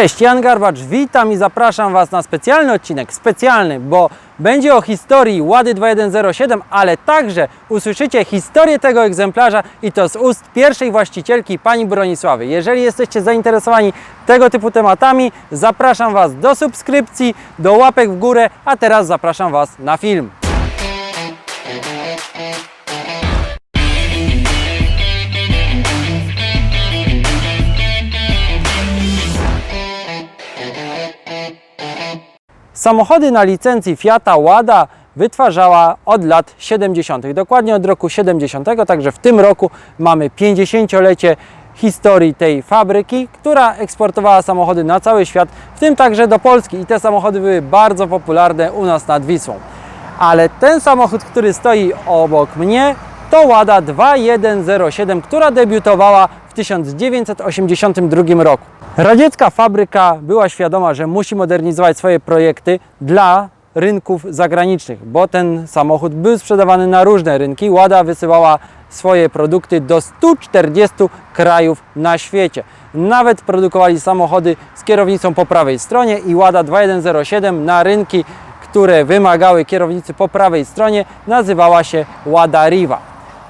Cześć, Jan Garbacz, witam i zapraszam Was na specjalny odcinek, specjalny, bo będzie o historii Łady 2107, ale także usłyszycie historię tego egzemplarza i to z ust pierwszej właścicielki, pani Bronisławy. Jeżeli jesteście zainteresowani tego typu tematami, zapraszam Was do subskrypcji, do łapek w górę, a teraz zapraszam Was na film. Samochody na licencji Fiata Łada wytwarzała od lat 70., dokładnie od roku 70, także w tym roku mamy 50-lecie historii tej fabryki, która eksportowała samochody na cały świat, w tym także do Polski i te samochody były bardzo popularne u nas nad Wisłą. Ale ten samochód, który stoi obok mnie, to Łada 2107, która debiutowała w 1982 roku. Radziecka fabryka była świadoma, że musi modernizować swoje projekty dla rynków zagranicznych, bo ten samochód był sprzedawany na różne rynki. Łada wysyłała swoje produkty do 140 krajów na świecie. Nawet produkowali samochody z kierownicą po prawej stronie i Łada 2107 na rynki, które wymagały kierownicy po prawej stronie, nazywała się Łada Riva.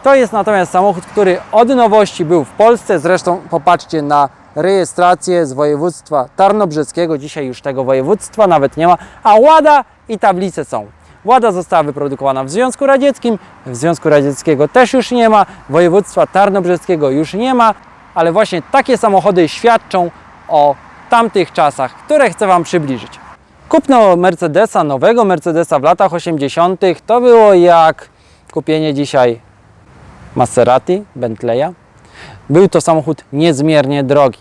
To jest natomiast samochód, który od nowości był w Polsce. Zresztą popatrzcie na rejestrację z województwa tarnobrzeskiego. Dzisiaj już tego województwa nawet nie ma, a Łada i tablice są. Łada została wyprodukowana w Związku Radzieckim, w Związku Radzieckiego też już nie ma, województwa tarnobrzeskiego już nie ma, ale właśnie takie samochody świadczą o tamtych czasach, które chcę Wam przybliżyć. Kupno Mercedesa, nowego Mercedesa w latach 80. to było jak kupienie dzisiaj Maserati, Bentleya. Był to samochód niezmiernie drogi,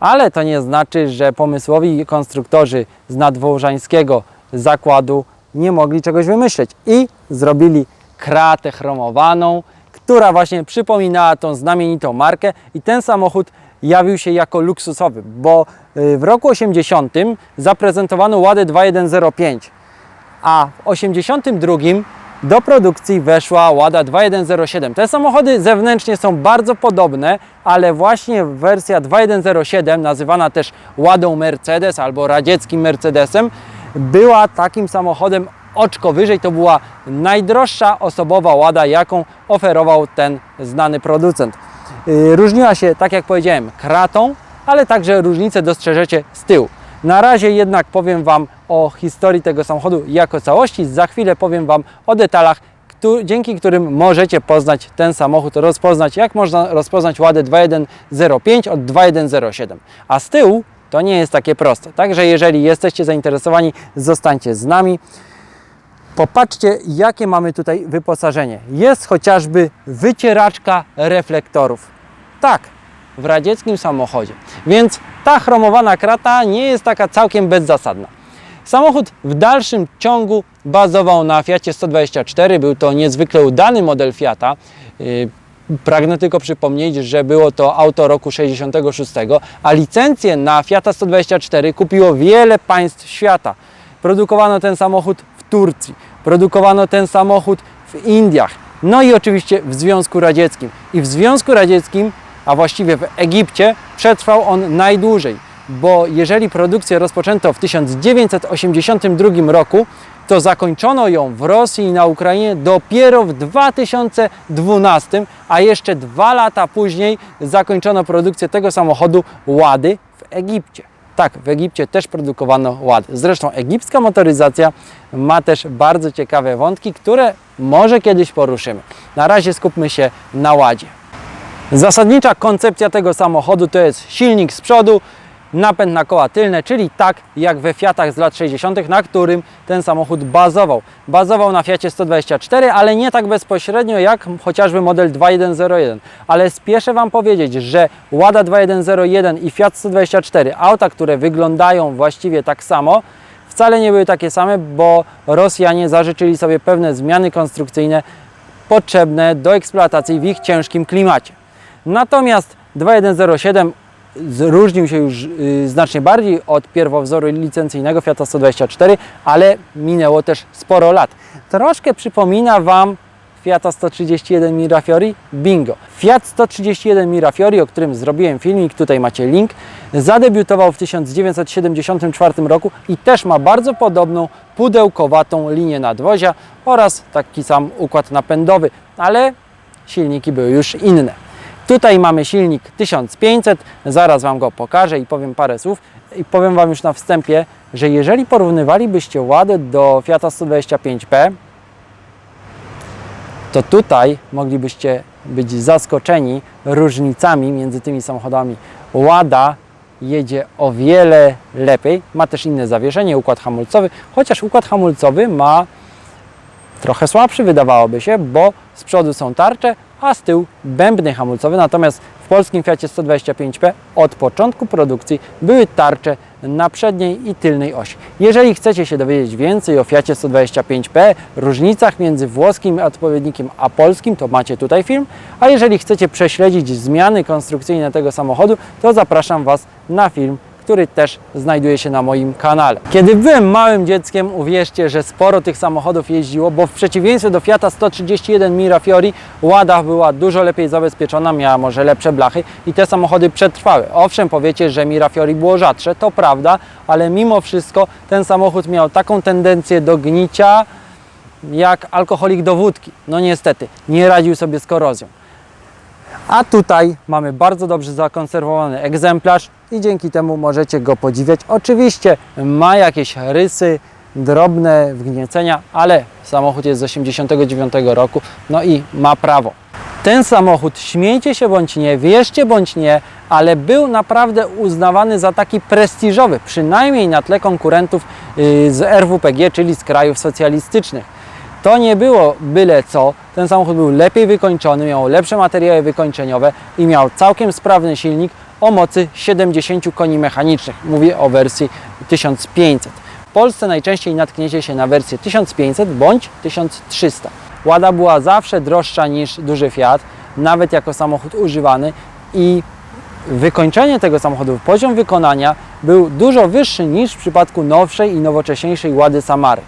ale to nie znaczy, że pomysłowi konstruktorzy z nadwołżańskiego zakładu nie mogli czegoś wymyśleć i zrobili kratę chromowaną, która właśnie przypominała tą znamienitą markę i ten samochód jawił się jako luksusowy, bo y, w roku 80 zaprezentowano Ładę 2105, a w 82 do produkcji weszła Łada 2107. Te samochody zewnętrznie są bardzo podobne, ale właśnie wersja 2107, nazywana też Ładą Mercedes albo radzieckim Mercedesem, była takim samochodem oczko wyżej. To była najdroższa osobowa Łada, jaką oferował ten znany producent. Yy, Różniła się, tak jak powiedziałem, kratą, ale także różnice dostrzeżecie z tyłu. Na razie jednak powiem Wam o historii tego samochodu jako całości. Za chwilę powiem Wam o detalach, dzięki którym możecie poznać ten samochód, rozpoznać, jak można rozpoznać Ładę 2105 od 2107. A z tyłu to nie jest takie proste. Także jeżeli jesteście zainteresowani, zostańcie z nami. Popatrzcie, jakie mamy tutaj wyposażenie. Jest chociażby wycieraczka reflektorów. Tak, w radzieckim samochodzie. Więc ta chromowana krata nie jest taka całkiem bezzasadna. Samochód w dalszym ciągu bazował na Fiacie 124. Był to niezwykle udany model Fiata. Yy, Pragnę tylko przypomnieć, że było to auto roku 66, a licencję na Fiata 124 kupiło wiele państw świata. Produkowano ten samochód w Turcji, produkowano ten samochód w Indiach, no i oczywiście w Związku Radzieckim. I w Związku Radzieckim, a właściwie w Egipcie, przetrwał on najdłużej, bo jeżeli produkcję rozpoczęto w 1982 roku, to zakończono ją w Rosji i na Ukrainie dopiero w 2012, a jeszcze dwa lata później zakończono produkcję tego samochodu Łady w Egipcie. Tak, w Egipcie też produkowano Łady. Zresztą egipska motoryzacja ma też bardzo ciekawe wątki, które może kiedyś poruszymy. Na razie skupmy się na Ładzie. Zasadnicza koncepcja tego samochodu to jest silnik z przodu, napęd na koła tylne, czyli tak jak we Fiatach z lat 60., na którym ten samochód bazował. Bazował na Fiacie 124, ale nie tak bezpośrednio jak chociażby model 2101. Ale spieszę Wam powiedzieć, że Łada 2101 i Fiat 124, auta, które wyglądają właściwie tak samo, wcale nie były takie same, bo Rosjanie zażyczyli sobie pewne zmiany konstrukcyjne potrzebne do eksploatacji w ich ciężkim klimacie. Natomiast 2107 różnił się już y, znacznie bardziej od pierwowzoru licencyjnego Fiata 124, ale minęło też sporo lat. Troszkę przypomina Wam Fiata 131 Mirafiori? Bingo! Fiat 131 Mirafiori, o którym zrobiłem filmik, tutaj macie link, zadebiutował w 1974 roku i też ma bardzo podobną pudełkowatą linię nadwozia oraz taki sam układ napędowy, ale silniki były już inne. Tutaj mamy silnik 1500, zaraz Wam go pokażę i powiem parę słów. I powiem Wam już na wstępie, że jeżeli porównywalibyście ładę do Fiata 125P, to tutaj moglibyście być zaskoczeni różnicami między tymi samochodami. Łada jedzie o wiele lepiej, ma też inne zawieszenie, układ hamulcowy, chociaż układ hamulcowy ma trochę słabszy wydawałoby się, bo z przodu są tarcze, a z tyłu bębny hamulcowe. Natomiast w polskim Fiacie 125P od początku produkcji były tarcze na przedniej i tylnej osi. Jeżeli chcecie się dowiedzieć więcej o Fiacie 125P, różnicach między włoskim odpowiednikiem a polskim, to macie tutaj film. A jeżeli chcecie prześledzić zmiany konstrukcyjne tego samochodu, to zapraszam Was na film który też znajduje się na moim kanale. Kiedy byłem małym dzieckiem, uwierzcie, że sporo tych samochodów jeździło, bo w przeciwieństwie do Fiata 131 Mirafiori Łada była dużo lepiej zabezpieczona, miała może lepsze blachy i te samochody przetrwały. Owszem, powiecie, że Mirafiori było rzadsze, to prawda, ale mimo wszystko ten samochód miał taką tendencję do gnicia, jak alkoholik do wódki. No niestety, nie radził sobie z korozją. A tutaj mamy bardzo dobrze zakonserwowany egzemplarz i dzięki temu możecie go podziwiać. Oczywiście ma jakieś rysy, drobne wgniecenia, ale samochód jest z 89 roku, no i ma prawo. Ten samochód, śmiejcie się bądź nie, wierzcie bądź nie, ale był naprawdę uznawany za taki prestiżowy, przynajmniej na tle konkurentów yy, z RWPG, czyli z krajów socjalistycznych. To nie było byle co. Ten samochód był lepiej wykończony, miał lepsze materiały wykończeniowe i miał całkiem sprawny silnik o mocy 70 koni mechanicznych. Mówię o wersji 1500. W Polsce najczęściej natkniecie się na wersję 1500 bądź 1300. Łada była zawsze droższa niż duży Fiat, nawet jako samochód używany i wykończenie tego samochodu, poziom wykonania był dużo wyższy niż w przypadku nowszej i nowocześniejszej Łady Samary.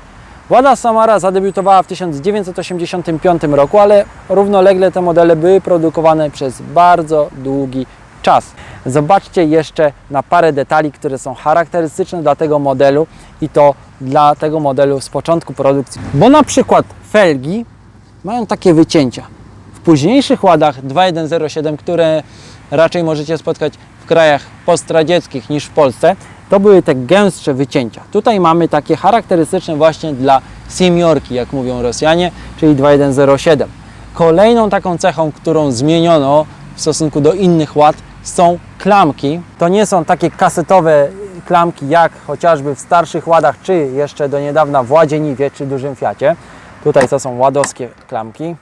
Łada Samara zadebiutowała w 1985 roku, ale równolegle te modele były produkowane przez bardzo długi czas. Zobaczcie jeszcze na parę detali, które są charakterystyczne dla tego modelu i to dla tego modelu z początku produkcji. Bo na przykład felgi mają takie wycięcia. W późniejszych ładach 2107, które raczej możecie spotkać w krajach postradzieckich niż w Polsce, to były te gęstsze wycięcia. Tutaj mamy takie charakterystyczne właśnie dla seniorki, jak mówią Rosjanie, czyli 2107. Kolejną taką cechą, którą zmieniono w stosunku do innych ład są klamki. To nie są takie kasetowe klamki jak chociażby w starszych ładach, czy jeszcze do niedawna w Ładzie Niwie, czy dużym Fiacie. Tutaj to są ładowskie klamki.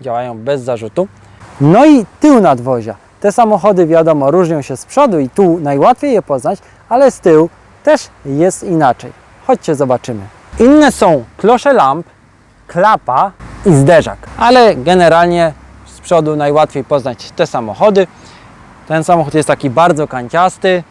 Działają bez zarzutu. No i tył nadwozia. Te samochody wiadomo różnią się z przodu i tu najłatwiej je poznać, ale z tyłu też jest inaczej. Chodźcie zobaczymy. Inne są klosze lamp, klapa i zderzak, ale generalnie z przodu najłatwiej poznać te samochody. Ten samochód jest taki bardzo kanciasty,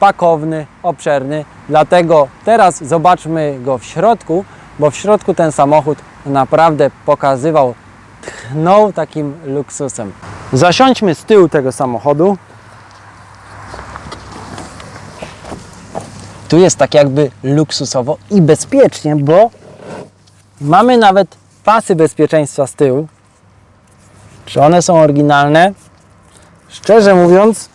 pakowny, obszerny, dlatego teraz zobaczmy go w środku, bo w środku ten samochód naprawdę pokazywał, tchnął takim luksusem. Zasiądźmy z tyłu tego samochodu. Tu jest tak jakby luksusowo i bezpiecznie, bo mamy nawet pasy bezpieczeństwa z tyłu. Czy one są oryginalne? Szczerze mówiąc,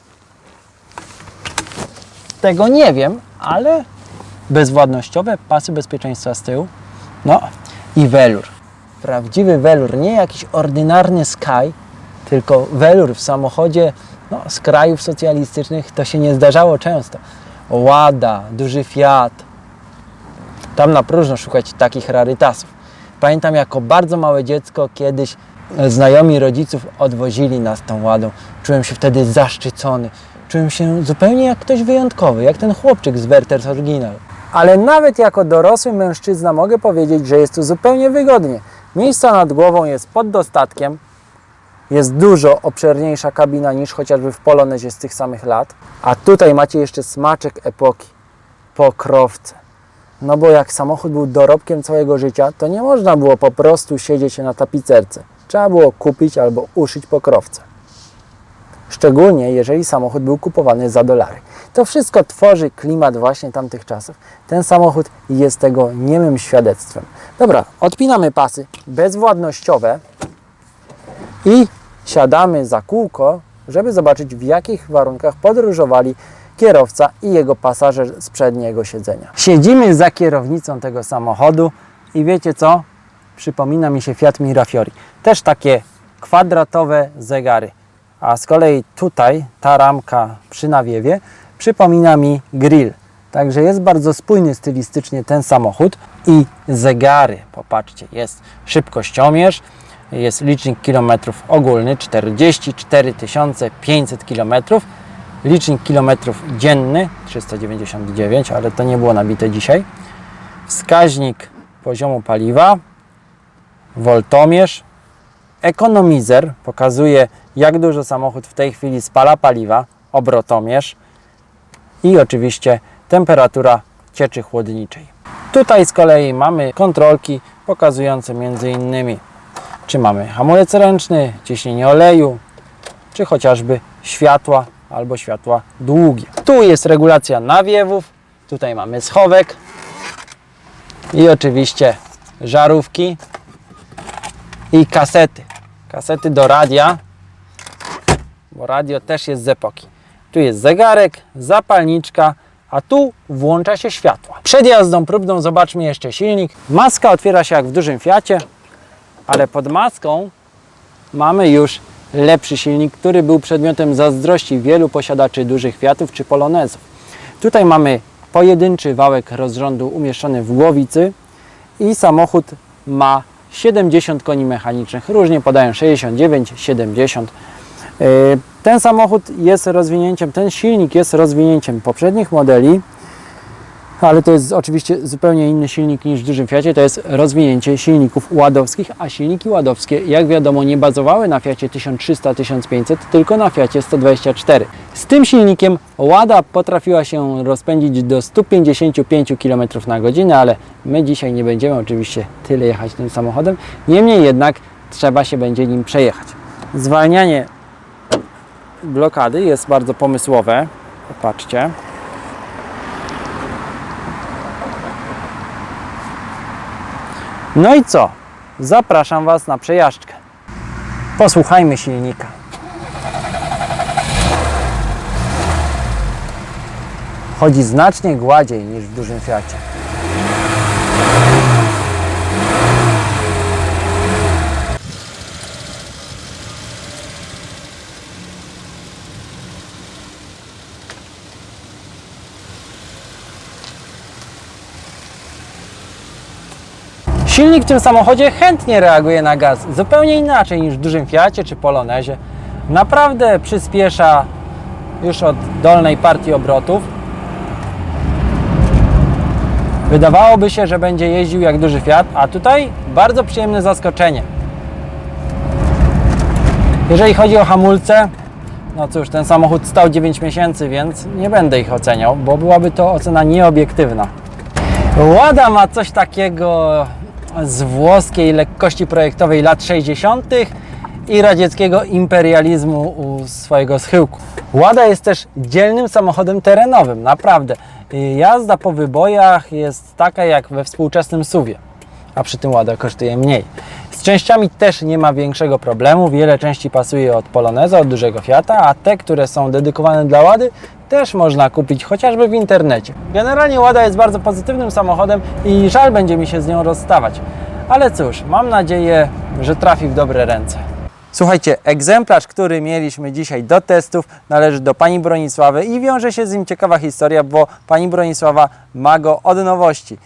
tego nie wiem, ale bezwładnościowe pasy bezpieczeństwa z tyłu. No i welur. Prawdziwy welur, nie jakiś ordynarny Sky, tylko welur w samochodzie no, z krajów socjalistycznych to się nie zdarzało często. Łada, duży Fiat. Tam na próżno szukać takich rarytasów. Pamiętam jako bardzo małe dziecko kiedyś e, znajomi rodziców odwozili nas tą ładą. Czułem się wtedy zaszczycony. Czułem się zupełnie jak ktoś wyjątkowy, jak ten chłopczyk z Werther's Original. Ale nawet jako dorosły mężczyzna mogę powiedzieć, że jest tu zupełnie wygodnie. Miejsca nad głową jest pod dostatkiem, jest dużo obszerniejsza kabina niż chociażby w Polonezie z tych samych lat. A tutaj macie jeszcze smaczek epoki. Pokrowce. No bo jak samochód był dorobkiem całego życia, to nie można było po prostu siedzieć na tapicerce. Trzeba było kupić albo uszyć pokrowce. Szczególnie jeżeli samochód był kupowany za dolary. To wszystko tworzy klimat właśnie tamtych czasów. Ten samochód jest tego niemym świadectwem. Dobra, odpinamy pasy bezwładnościowe i siadamy za kółko, żeby zobaczyć w jakich warunkach podróżowali kierowca i jego pasażer z przedniego siedzenia. Siedzimy za kierownicą tego samochodu i wiecie co? Przypomina mi się Fiat Mirafiori. Też takie kwadratowe zegary. A z kolei tutaj ta ramka przy nawiewie przypomina mi grill. Także jest bardzo spójny stylistycznie ten samochód i zegary. Popatrzcie, jest szybkościomierz, jest licznik kilometrów ogólny 44 500 kilometrów, licznik kilometrów dzienny 399, ale to nie było nabite dzisiaj. Wskaźnik poziomu paliwa, woltomierz, ekonomizer pokazuje jak dużo samochód w tej chwili spala paliwa, obrotomierz i oczywiście temperatura cieczy chłodniczej. Tutaj z kolei mamy kontrolki pokazujące innymi czy mamy hamulec ręczny, ciśnienie oleju, czy chociażby światła albo światła długie. Tu jest regulacja nawiewów, tutaj mamy schowek i oczywiście żarówki i kasety. Kasety do radia, bo radio też jest z epoki. Tu jest zegarek, zapalniczka, a tu włącza się światła. Przed jazdą próbną zobaczmy jeszcze silnik. Maska otwiera się jak w dużym Fiacie, ale pod maską mamy już lepszy silnik, który był przedmiotem zazdrości wielu posiadaczy dużych Fiatów czy Polonezów. Tutaj mamy pojedynczy wałek rozrządu umieszczony w głowicy i samochód ma 70 koni mechanicznych. Różnie podają 69, 70. Yy, Ten samochód jest rozwinięciem, ten silnik jest rozwinięciem poprzednich modeli, ale to jest oczywiście zupełnie inny silnik niż w dużym Fiacie. To jest rozwinięcie silników ładowskich, a silniki ładowskie, jak wiadomo, nie bazowały na Fiacie 1300-1500, tylko na Fiacie 124. Z tym silnikiem Łada potrafiła się rozpędzić do 155 km na godzinę, ale my dzisiaj nie będziemy oczywiście tyle jechać tym samochodem. Niemniej jednak trzeba się będzie nim przejechać. Zwalnianie blokady jest bardzo pomysłowe. Popatrzcie. No i co? Zapraszam Was na przejażdżkę. Posłuchajmy silnika. Chodzi znacznie gładziej niż w dużym Fiacie. Silnik w tym samochodzie chętnie reaguje na gaz, zupełnie inaczej niż w dużym Fiacie czy Polonezie. Naprawdę przyspiesza już od dolnej partii obrotów. Wydawałoby się, że będzie jeździł jak duży Fiat, a tutaj bardzo przyjemne zaskoczenie. Jeżeli chodzi o hamulce, no cóż, ten samochód stał 9 miesięcy, więc nie będę ich oceniał, bo byłaby to ocena nieobiektywna. Łada ma coś takiego z włoskiej lekkości projektowej lat 60. i radzieckiego imperializmu u swojego schyłku. Łada jest też dzielnym samochodem terenowym, naprawdę. Jazda po wybojach jest taka jak we współczesnym suwie, a przy tym Łada kosztuje mniej. Z częściami też nie ma większego problemu, wiele części pasuje od Poloneza, od dużego Fiata, a te, które są dedykowane dla Łady, też można kupić chociażby w internecie. Generalnie Łada jest bardzo pozytywnym samochodem i żal będzie mi się z nią rozstawać. Ale cóż, mam nadzieję, że trafi w dobre ręce. Słuchajcie, egzemplarz, który mieliśmy dzisiaj do testów, należy do pani Bronisławy i wiąże się z nim ciekawa historia, bo pani Bronisława ma go od nowości.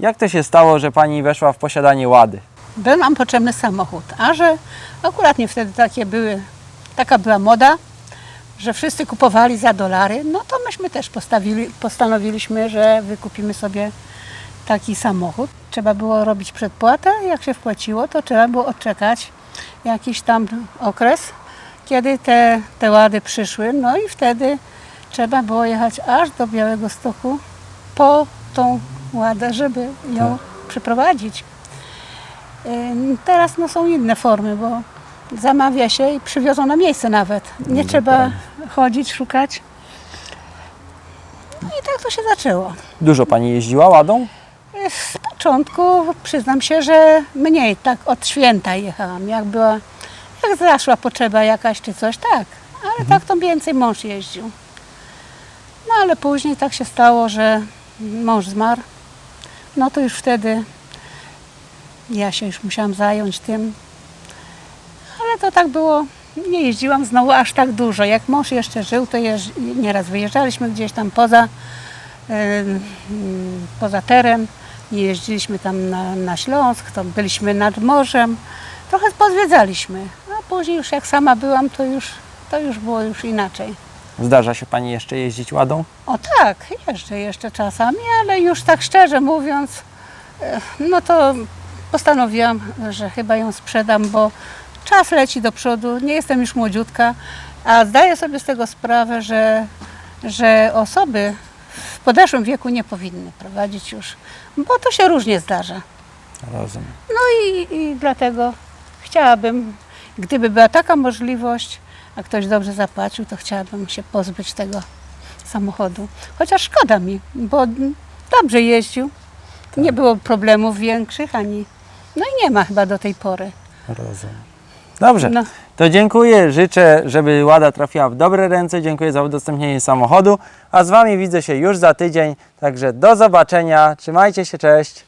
Jak to się stało, że pani weszła w posiadanie Łady? Był nam potrzebny samochód, a że akurat nie wtedy takie były, taka była moda, że wszyscy kupowali za dolary, no to myśmy też postawili, postanowiliśmy, że wykupimy sobie taki samochód. Trzeba było robić przedpłatę, jak się wpłaciło, to trzeba było odczekać jakiś tam okres, kiedy te, te łady przyszły, no i wtedy trzeba było jechać aż do Białego Stoku po tą Ładę, żeby ją przeprowadzić. Teraz no, są inne formy, bo zamawia się i przywiozą na miejsce nawet. Nie trzeba chodzić, szukać. No i tak to się zaczęło. Dużo Pani jeździła ładą? Z początku przyznam się, że mniej, tak od święta jechałam. Jak była, jak zaszła potrzeba jakaś czy coś, tak. Ale tak to więcej mąż jeździł. No ale później tak się stało, że mąż zmarł. No to już wtedy ja się już musiałam zająć tym. Ale to tak było, nie jeździłam znowu aż tak dużo. Jak mąż jeszcze żył, to jeżdż, nieraz wyjeżdżaliśmy gdzieś tam poza, em, poza teren. Jeździliśmy tam na, na Śląsk, to byliśmy nad morzem. Trochę pozwiedzaliśmy. A później już jak sama byłam, to już, to już było już inaczej. Zdarza się Pani jeszcze jeździć ładą? O tak, jeżdżę jeszcze czasami, ale już tak szczerze mówiąc, e, no to postanowiłam, że chyba ją sprzedam, bo czas leci do przodu, nie jestem już młodziutka, a zdaję sobie z tego sprawę, że, że osoby w podeszłym wieku nie powinny prowadzić już, bo to się różnie zdarza. Rozumiem. No i, i dlatego chciałabym, gdyby była taka możliwość, a ktoś dobrze zapłacił, to chciałabym się pozbyć tego samochodu. Chociaż szkoda mi, bo dobrze jeździł. Nie było problemów większych ani. No i nie ma chyba do tej pory. Rozumiem. Dobrze. No, To dziękuję, życzę, żeby Łada trafiła w dobre ręce. Dziękuję za udostępnienie samochodu. A z Wami widzę się już za tydzień. Także do zobaczenia. Trzymajcie się, cześć.